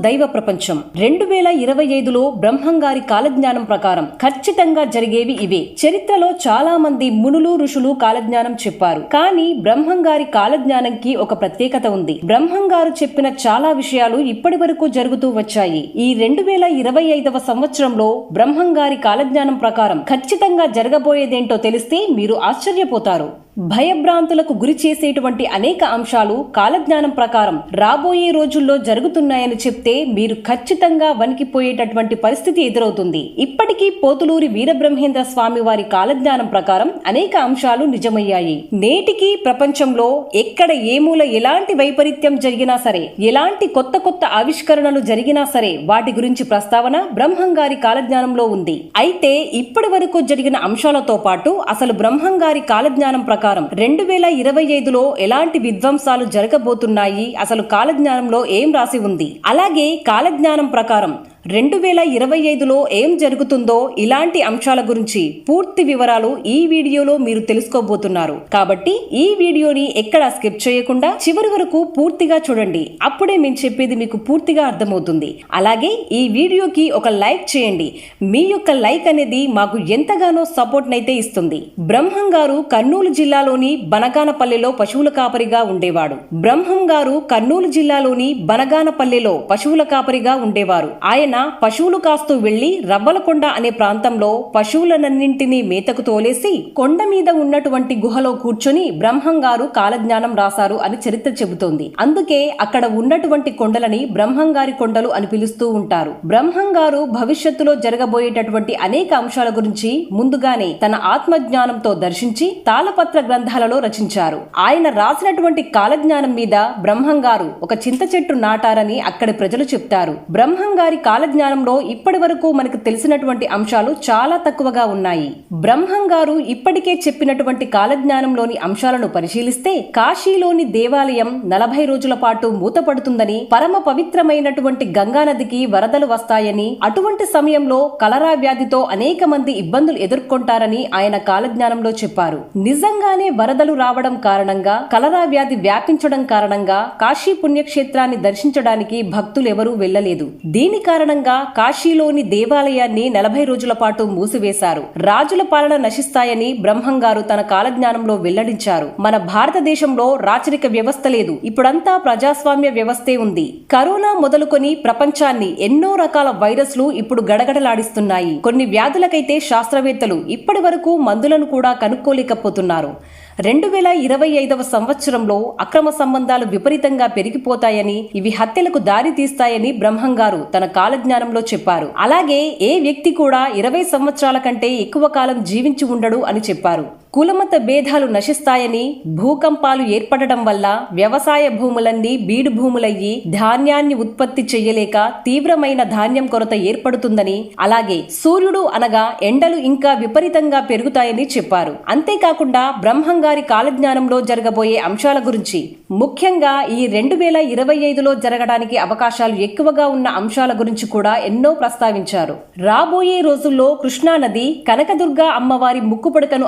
దైవ ప్రపంచం. రెండు వేల ఇరవై ఐదులో బ్రహ్మంగారి కాలజ్ఞానం ప్రకారం ఖచ్చితంగా జరిగేవి ఇవే. చరిత్రలో చాలా మంది మునులు ఋషులు కాలజ్ఞానం చెప్పారు. కానీ బ్రహ్మంగారి కాలజ్ఞానంకి ఒక ప్రత్యేకత ఉంది. బ్రహ్మంగారు చెప్పిన చాలా విషయాలు ఇప్పటి వరకు జరుగుతూ వచ్చాయి. ఈ రెండు వేల ఇరవై ఐదవ సంవత్సరంలో బ్రహ్మంగారి కాలజ్ఞానం ప్రకారం ఖచ్చితంగా జరగబోయేదేంటో తెలిస్తే మీరు ఆశ్చర్యపోతారు. భయభ్రాంతులకు గురి చేసేటువంటి అనేక అంశాలు కాలజ్ఞానం ప్రకారం రాబోయే రోజుల్లో జరుగుతున్నాయని చెప్తే మీరు ఖచ్చితంగా వణికిపోయేటటువంటి పరిస్థితి ఎదురవుతుంది. ఇప్పటికీ పోతులూరి వీరబ్రహ్మేంద్ర స్వామి వారి కాలజ్ఞానం ప్రకారం అనేక అంశాలు నిజమయ్యాయి. నేటికి ప్రపంచంలో ఎక్కడ ఏమూల ఎలాంటి వైపరీత్యం జరిగినా సరే ఎలాంటి కొత్త కొత్త ఆవిష్కరణలు జరిగినా సరే వాటి గురించి ప్రస్తావన బ్రహ్మంగారి కాలజ్ఞానంలో ఉంది. అయితే ఇప్పటి వరకు జరిగిన అంశాలతో పాటు అసలు బ్రహ్మంగారి కాలజ్ఞానం ప్రకారం రెండు వేల ఇరవై ఐదులో ఎలాంటి విధ్వంసాలు జరగబోతున్నాయి? అసలు కాలజ్ఞానంలో ఏం రాసి ఉంది? అలాగే కాలజ్ఞానం ప్రకారం రెండు వేల ఇరవై ఐదులో ఏం జరుగుతుందో ఇలాంటి అంశాల గురించి పూర్తి వివరాలు ఈ వీడియోలో మీరు తెలుసుకోబోతున్నారు. కాబట్టి ఈ వీడియోని ఎక్కడా స్కిప్ చేయకుండా చివరి వరకు పూర్తిగా చూడండి. అప్పుడే మేము చెప్పేది మీకు పూర్తిగా అర్థమవుతుంది. అలాగే ఈ వీడియోకి ఒక లైక్ చేయండి. మీ యొక్క లైక్ అనేది మాకు ఎంతగానో సపోర్ట్ నైతే ఇస్తుంది. బ్రహ్మం గారు కర్నూలు జిల్లాలోని బనగానపల్లెలో పశువుల కాపరిగా ఉండేవాడు. బ్రహ్మం గారు కర్నూలు జిల్లాలోని బనగానపల్లెలో పశువుల కాపరిగా ఉండేవారు. ఆయన పశువులు కాస్తూ వెళ్ళి రవ్వలకొండ అనే ప్రాంతంలో పశువులనన్నింటినీ మేతకు తోలేసి కొండ మీద ఉన్నటువంటి గుహలో కూర్చొని బ్రహ్మం గారు కాలజ్ఞానం రాశారు అని చరిత్ర చెబుతోంది. అందుకే అక్కడ ఉన్నటువంటి కొండలని బ్రహ్మం గారి కొండలు అని పిలుస్తూ ఉంటారు. బ్రహ్మం గారు భవిష్యత్తులో జరగబోయేటటువంటి అనేక అంశాల గురించి ముందుగానే తన ఆత్మజ్ఞానంతో దర్శించి తాళపత్ర గ్రంథాలలో రచించారు. ఆయన రాసినటువంటి కాలజ్ఞానం మీద బ్రహ్మం గారు ఒక చింత చెట్టు నాటారని అక్కడి ప్రజలు చెప్తారు. బ్రహ్మంగారి కాల కాలజ్ఞానంలో ఇప్పటి వరకు మనకు తెలిసినటువంటి అంశాలు చాలా తక్కువగా ఉన్నాయి. బ్రహ్మం గారు ఇప్పటికే చెప్పినటువంటి కాలజ్ఞానంలోని అంశాలను పరిశీలిస్తే కాశీలోని దేవాలయం నలభై రోజుల పాటు మూతపడుతుందని పరమ పవిత్రమైనటువంటి గంగానదికి వరదలు వస్తాయని అటువంటి సమయంలో కలరా వ్యాధితో అనేక మంది ఇబ్బందులు ఎదుర్కొంటారని ఆయన కాలజ్ఞానంలో చెప్పారు. నిజంగానే వరదలు రావడం కారణంగా కలరా వ్యాధి వ్యాపించడం కారణంగా కాశీ పుణ్యక్షేత్రాన్ని దర్శించడానికి భక్తులెవరూ వెళ్ళలేదు దీని కారణంగా కాశీలోని దేవాలయాన్ని నలభై రోజుల పాటు మూసివేశారు. రాజుల పాలన నశిస్తాయని బ్రహ్మంగారు తన కాలజ్ఞానంలో వెల్లడించారు. మన భారతదేశంలో రాచరిక వ్యవస్థ లేదు. ఇప్పుడంతా ప్రజాస్వామ్య వ్యవస్థే ఉంది. కరోనా మొదలుకొని ప్రపంచాన్ని ఎన్నో రకాల వైరస్లు ఇప్పుడు గడగడలాడిస్తున్నాయి. కొన్ని వ్యాధులకైతే శాస్త్రవేత్తలు ఇప్పటి వరకు మందులను కూడా కనుక్కోలేకపోతున్నారు. రెండు వేల ఇరవై ఐదవ సంవత్సరంలో అక్రమ సంబంధాలు విపరీతంగా పెరిగిపోతాయని ఇవి హత్యలకు దారి తీస్తాయని బ్రహ్మంగారు తన కాలజ్ఞానంలో చెప్పారు. అలాగే ఏ వ్యక్తి కూడా ఇరవై సంవత్సరాల కంటే ఎక్కువ కాలం జీవించి ఉండడు అని చెప్పారు. కులమత భేదాలు నశిస్తాయని భూకంపాలు ఏర్పడడం వల్ల వ్యవసాయ భూములన్నీ బీడు భూములయ్యి ధాన్యాన్ని ఉత్పత్తి చెయ్యలేక తీవ్రమైన ధాన్యం కొరత ఏర్పడుతుందని అలాగే సూర్యుడు అనగా ఎండలు ఇంకా విపరీతంగా పెరుగుతాయని చెప్పారు. అంతేకాకుండా బ్రహ్మంగారి కాలజ్ఞానంలో జరగబోయే అంశాల గురించి. ముఖ్యంగా ఈ రెండు వేల ఇరవై ఐదులో జరగడానికి అవకాశాలు ఎక్కువగా ఉన్న అంశాల గురించి కూడా ఎన్నో ప్రస్తావించారు. రాబోయే రోజుల్లో కృష్ణానది కనకదుర్గ అమ్మవారి ముక్కుపుడకను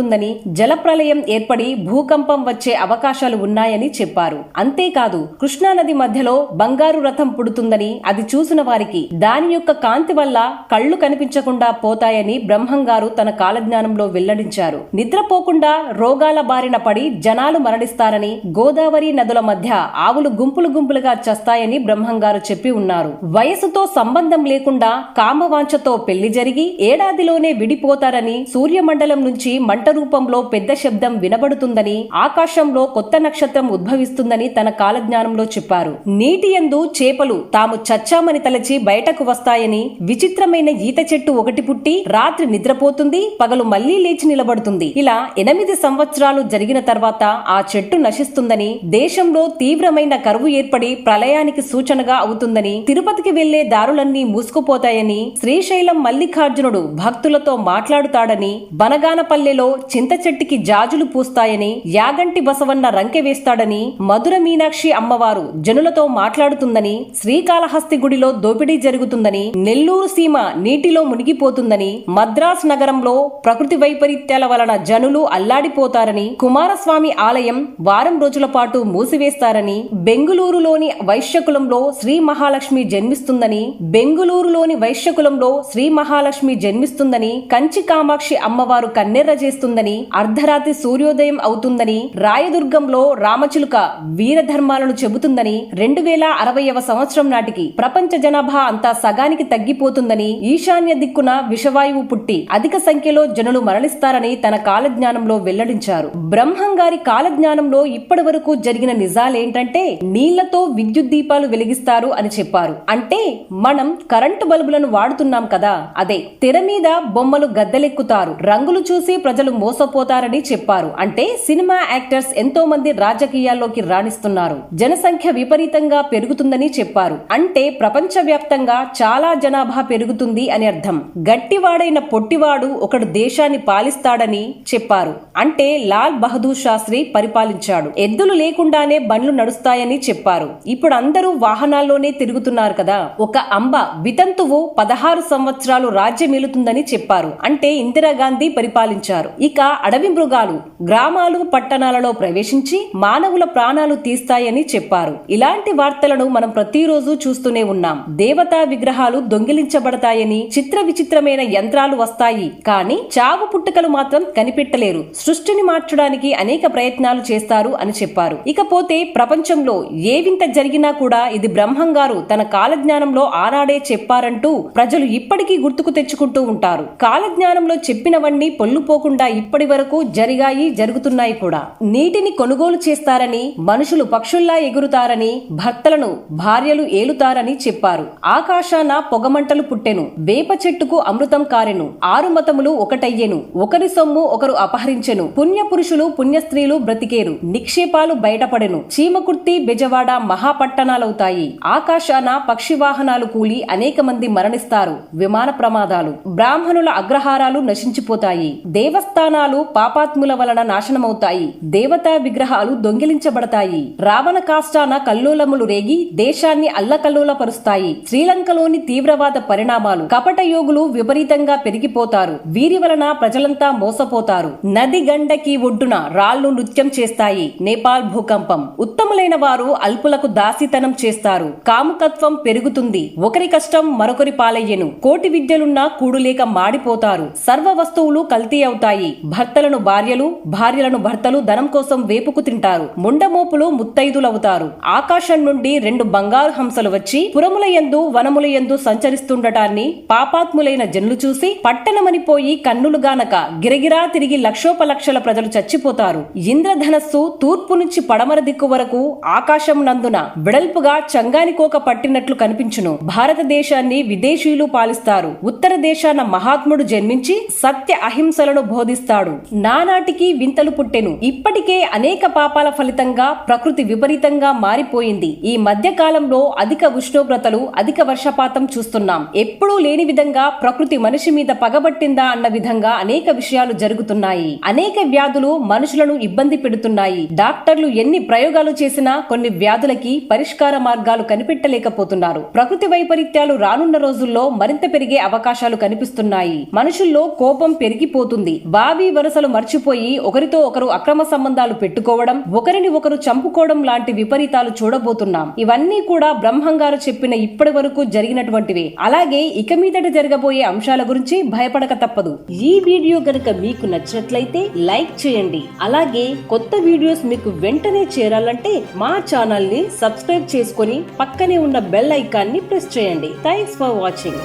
ఉంటుందని జలప్రలయం ఏర్పడి భూకంపం వచ్చే అవకాశాలు ఉన్నాయని చెప్పారు. అంతేకాదు కృష్ణానది మధ్యలో బంగారు రథం పుడుతుందని అది చూసిన వారికి దాని యొక్క కాంతి వల్ల కళ్ళు కనిపించకుండా పోతాయని బ్రహ్మంగారు తన కాలజ్ఞానంలో వెల్లడించారు. నిద్రపోకుండా రోగాల బారిన పడి జనాలు మరణిస్తారని గోదావరి నదుల మధ్య ఆవులు గుంపులు గుంపులుగా చస్తాయని బ్రహ్మంగారు చెప్పి ఉన్నారు. వయసుతో సంబంధం లేకుండా కామవాంఛతో పెళ్ళి జరిగి ఏడాదిలోనే విడిపోతారని సూర్యమండలం నుంచి మంట రూపంలో పెద్ద శబ్దం వినబడుతుందని ఆకాశంలో కొత్త నక్షత్రం ఉద్భవిస్తుందని తన కాలజ్ఞానంలో చెప్పారు. నీటి యందు చేపలు తాము చచ్చామని తలచి బయటకు వస్తాయని విచిత్రమైన ఈత చెట్టు ఒకటి పుట్టి రాత్రి నిద్రపోతుంది పగలు మళ్ళీ లేచి నిలబడుతుంది. ఇలా ఎనిమిది సంవత్సరాలు జరిగిన తర్వాత ఆ చెట్టు నశిస్తుందని దేశంలో తీవ్రమైన కరువు ఏర్పడి ప్రళయానికి సూచనగా అవుతుందని తిరుపతికి వెళ్ళే దారులన్నీ మూసుకుపోతాయని శ్రీశైలం మల్లికార్జునుడు భక్తులతో మాట్లాడుతాడని బనగానపల్లెలో చింత చెట్టుకి జాజులు పూస్తాయని యాగంటి బసవన్న రంకె వేస్తాడని మధుర మీనాక్షి అమ్మవారు జనులతో మాట్లాడుతుందని శ్రీకాళహస్తి గుడిలో దోపిడీ జరుగుతుందని నెల్లూరు సీమ నీటిలో మునిగిపోతుందని మద్రాస్ నగరంలో ప్రకృతి వైపరీత్యాల వలన జనులు అల్లాడిపోతారని కుమారస్వామి ఆలయం వారం రోజుల పాటు మూసివేస్తారని బెంగుళూరులోని వైశ్యకులంలో శ్రీ మహాలక్ష్మి జన్మిస్తుందని బెంగుళూరులోని వైశ్యకులంలో శ్రీ మహాలక్ష్మి జన్మిస్తుందని కంచి కామాక్షి అమ్మవారు కన్నెర్ర చేస్తుందని అర్ధరాత్రి సూర్యోదయం అవుతుందని రాయదుర్గంలో రామచిలుక వీరధర్మాలను చెబుతుందని రెండు వేల అరవైవ సంవత్సరం నాటికి ప్రపంచ జనాభా అంతా సగానికి తగ్గిపోతుందని ఈశాన్య దిక్కున విషవాయువు పుట్టి అధిక సంఖ్యలో జనులు మరణిస్తారని తన కాలజ్ఞానంలో వెల్లడించారు. బ్రహ్మం గారి కాలజ్ఞానంలో ఇప్పటి వరకు జరిగిన నిజాలేంటంటే నీళ్ళతో విద్యుత్ దీపాలు వెలిగిస్తారు అని చెప్పారు. అంటే మనం కరెంటు బల్బులను వాడుతున్నాం కదా అదే తెర మీద బొమ్మలు గద్దెలెక్కుతారు. రంగులు చూసి ప్రజలు మోసపోతారని చెప్పారు. అంటే సినిమా యాక్టర్స్ ఎంతో మంది రాజకీయాల్లోకి రాణిస్తున్నారు. జనసంఖ్య విపరీతంగా పెరుగుతుందని చెప్పారు. అంటే ప్రపంచ వ్యాప్తంగా చాలా జనాభా పెరుగుతుంది అని అర్థం. గట్టివాడైన పొట్టివాడు ఒకడు దేశాన్ని పాలిస్తాడని చెప్పారు. అంటే లాల్ బహదూర్ శాస్త్రి పరిపాలించాడు. ఎద్దులు లేకుండానే బండ్లు నడుస్తాయని చెప్పారు. ఇప్పుడు అందరూ వాహనాల్లోనే తిరుగుతున్నారు కదా. ఒక అంబ వితంతువు పదహారు సంవత్సరాలు రాజ్యమేలుతుందని చెప్పారు. అంటే ఇందిరాగాంధీ పరిపాలించారు. ఇక అడవి మృగాలు గ్రామాలు పట్టణాలలో ప్రవేశించి మానవుల ప్రాణాలు తీస్తాయని చెప్పారు. ఇలాంటి వార్తలను మనం ప్రతిరోజు చూస్తూనే ఉన్నాం. దేవతా విగ్రహాలు దొంగిలించబడతాయని చిత్ర విచిత్రమైన యంత్రాలు వస్తాయి. కానీ చావు పుట్టుకలు మాత్రం కనిపెట్టలేరు. సృష్టిని మార్చడానికి అనేక ప్రయత్నాలు చేస్తారు అని చెప్పారు. ఇకపోతే ప్రపంచంలో ఏ వింత జరిగినా కూడా ఇది బ్రహ్మం గారు తన కాలజ్ఞానంలో ఆనాడే చెప్పారంటూ ప్రజలు ఇప్పటికీ గుర్తుకు తెచ్చుకుంటూ ఉంటారు. కాలజ్ఞానంలో చెప్పినవన్నీ పొల్లుపోకుండా ఇప్పటి వరకు జరిగాయి జరుగుతున్నాయి కూడా. నీటిని కొనుగోలు చేస్తారని మనుషులు పక్షుల్లా ఎగురుతారని భర్తలను భార్యలు ఏలుతారని చెప్పారు. ఆకాశాన పొగమంటలు పుట్టెను వేప చెట్టుకు అమృతం కారెను ఆరు మతములు ఒకటయ్యెను ఒకరి సొమ్ము ఒకరు అపహరించెను పుణ్య పురుషులు పుణ్య స్త్రీలు బ్రతికేరు నిక్షేపాలు బయటపడెను చీమకుర్తి బెజవాడ మహాపట్టణాలవుతాయి. ఆకాశాన పక్షి వాహనాలు కూలి అనేక మంది మరణిస్తారు. విమాన ప్రమాదాలు బ్రాహ్మణుల అగ్రహారాలు నశించిపోతాయి. దేవస్థానం దేవస్థానాలు పాపాత్ముల వలన నాశనమవుతాయి. దేవతా విగ్రహాలు దొంగిలించబడతాయి. రావణ కాష్టాన కల్లోలములు రేగి దేశాన్ని అల్లకల్లోలపరుస్తాయి. శ్రీలంకలోని తీవ్రవాద పరిణామాలు కపట యోగులు విపరీతంగా పెరిగిపోతారు. వీరి వలన ప్రజలంతా మోసపోతారు. నది గండకి ఒడ్డున రాళ్ళు నృత్యం చేస్తాయి. నేపాల్ భూకంపం. ఉత్తములైన వారు అల్పులకు దాసితనం చేస్తారు. కాముకత్వం పెరుగుతుంది. ఒకరి కష్టం మరొకరి పాలయ్యను. కోటి విద్యలున్నా కూడులేక మాడిపోతారు. సర్వ వస్తువులు కల్తీ అవుతాయి. భర్తలను భార్యలు భార్యలను భర్తలు ధనం కోసం వేపుకు తింటారు. ముండమోపులు ముత్తైదులవుతారు. ఆకాశం నుండి రెండు బంగారు హంసలు వచ్చి పురముల యందు వనముల యందు సంచరిస్తుండటాన్ని పాపాత్ములైన జనులు చూసి పట్టణమనిపోయి కన్నులుగానక గిరగిరా తిరిగి లక్షోపలక్షల ప్రజలు చచ్చిపోతారు. ఇంద్రధనస్సు తూర్పు నుంచి పడమర దిక్కు వరకు ఆకాశం నందున వెడల్పుగా చంగానికోక పట్టినట్లు కనిపించును. భారతదేశాన్ని విదేశీయులు పాలిస్తారు. ఉత్తర దేశాన మహాత్ముడు జన్మించి సత్య అహింసలను బోధిస్తాడు నానాటికి వింతలు పుట్టెను. ఇప్పటికే అనేక పాపాల ఫలితంగా ప్రకృతి విపరీతంగా మారిపోయింది. ఈ మధ్య కాలంలో అధిక ఉష్ణోగ్రతలు అధిక వర్షపాతం చూస్తున్నాం. ఎప్పుడూ లేని విధంగా ప్రకృతి మనిషి మీద పగబట్టిందా అన్న విధంగా అనేక విషయాలు జరుగుతున్నాయి. అనేక వ్యాధులు మనుషులను ఇబ్బంది పెడుతున్నాయి. డాక్టర్లు ఎన్ని ప్రయోగాలు చేసినా కొన్ని వ్యాధులకి పరిష్కార మార్గాలు కనిపెట్టలేకపోతున్నారు. ప్రకృతి వైపరీత్యాలు రానున్న రోజుల్లో మరింత పెరిగే అవకాశాలు కనిపిస్తున్నాయి. మనుషుల్లో కోపం పెరిగిపోతుంది. దావి వరుసలు మర్చిపోయి ఒకరితో ఒకరు అక్రమ సంబంధాలు పెట్టుకోవడం ఒకరిని ఒకరు చంపుకోవడం లాంటి విపరీతాలు చూడబోతున్నాం. ఇవన్నీ కూడా బ్రహ్మంగారు చెప్పిన ఇప్పటి వరకు జరిగినటువంటివి. అలాగే ఇక మీదట జరగబోయే అంశాల గురించి భయపడక తప్పదు. ఈ వీడియో గనుక మీకు నచ్చినట్లయితే లైక్ చేయండి. అలాగే కొత్త వీడియోస్ మీకు వెంటనే చేరాలంటే మా ఛానల్ని సబ్స్క్రైబ్ చేసుకొని పక్కనే ఉన్న బెల్ ఐకాన్ని ప్రెస్ చేయండి. Thanks for watching.